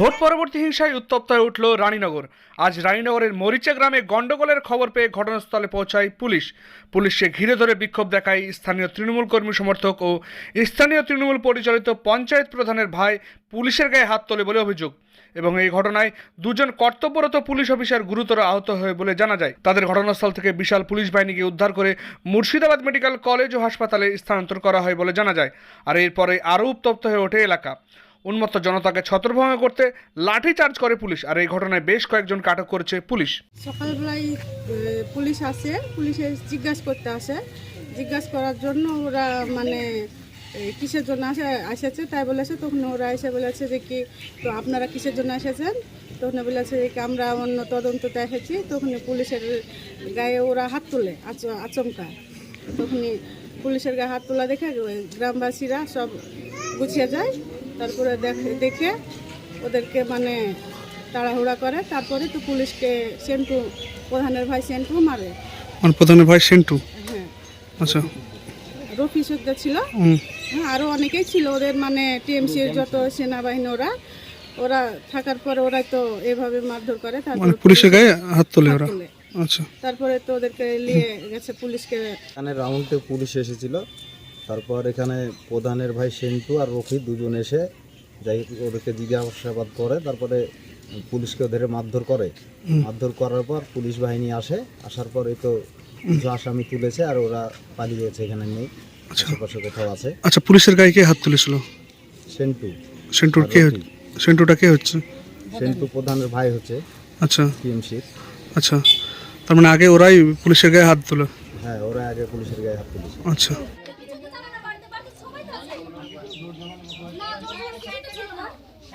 Vote পরবর্তী হিংসায় উত্তপ্ত হয়ে উঠল রানীনগর। আজ রানীনগরের মরিচা গ্রামে গন্ডগোলের খবর পেয়ে ঘটনাস্থলে পৌঁছায় পুলিশ। পুলিশকে ঘিরে ধরে বিক্ষোভ দেখায় স্থানীয় তৃণমূল কর্মী সমর্থক ও স্থানীয় তৃণমূল পরিচালিত পঞ্চায়েত প্রধানের ভাই পুলিশের গায়ে হাত তোলে বলে অভিযোগ। এবং এই ঘটনায় দুজন কর্তব্যরত পুলিশ অফিসার গুরুতর আহত হয়ে বলে জানা যায়। তাদের ঘটনাস্থল থেকে বিশাল পুলিশ বাহিনীকে উদ্ধার করে মুর্শিদাবাদ মেডিকেল কলেজ ও হাসপাতালে স্থানান্তর করা হয় বলে জানা যায়। আর এরপরে আরও উত্তপ্ত হয়ে ওঠে এলাকা। উন্মত্ত জনতাকে ছত্রভঙ্গ করতে লাঠি চার্জ করে পুলিশ। আর এই ঘটনায় বেশ কয়েকজন আটক করেছে পুলিশ। সকালবেলায় পুলিশ আসে, পুলিশে জিজ্ঞাসা করতে আসে। জিজ্ঞাসা করার জন্য ওরা মানে কিসের জন্য আসে, এসেছে? তাই বলেছে, তখন ওরা এসে বলেছে যে কি, তো আপনারা কিসের জন্য এসেছেন? তখন বলেছে যে কি, আমরা অন্য তদন্ততে এসেছি। তখন পুলিশের গায়ে ওরা হাত তোলে, আচ- আচমকা। তখনই পুলিশের গায়ে হাত তোলা দেখে গ্রামবাসীরা সব গুছিয়ে যায়। তারপরে দেখে দেখে ওদেরকে মানে তাড়াহুড়া করে তারপরে তো পুলিশকে সেন্টু প্রধানের ভাই সেন্টু মারে। মানে প্রধানের ভাই সেন্টু? হ্যাঁ। আচ্ছা। রফি সদ্দা ছিল। হ্যাঁ আরও অনেকেই ছিল ওদের মানে টিএমসির যত সেনাবাহিনী ওরা ওরা থাকার পরে ওরা তো এভাবে মারধর করে তারপরে মানে পুলিশের গায়ে হাত তোলে ওরা? আচ্ছা। তারপরে তো ওদেরকে নিয়ে গেছে পুলিশকে। এখানে রাউন্ডে পুলিশ এসেছিল। তারপর এখানে প্রধানের ভাই সেন্টু আর রফি দুজন এসে যাই ওদেরকে জিজ্ঞাসাবাদ করে তারপরে পুলিশকে ওদের মারধর করে। মারধর করার পর পুলিশ বাহিনী আসে। আসার পর এই তো কিছু আসামি তুলেছে আর ওরা পালিয়ে গেছে এখানে নেই। আশেপাশে কোথাও আছে। আচ্ছা পুলিশের গায়ে কে হাত তুলেছিল? সেন্টু। সেন্টুর কে হচ্ছে সেন্টুটা কে হচ্ছে? সেন্টু প্রধানের ভাই হচ্ছে। আচ্ছা। টিএমসির। আচ্ছা। তার মানে আগে ওরাই পুলিশের গায়ে হাত তোলে? হ্যাঁ ওরা আগে পুলিশের গায়ে হাত তুলেছে। আচ্ছা।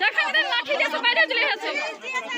দেখা ওদের লাঠি দিয়ে তো বাইরে চলে গেছে ওটা লাঠি দিয়ে বাইরে চলে গেছে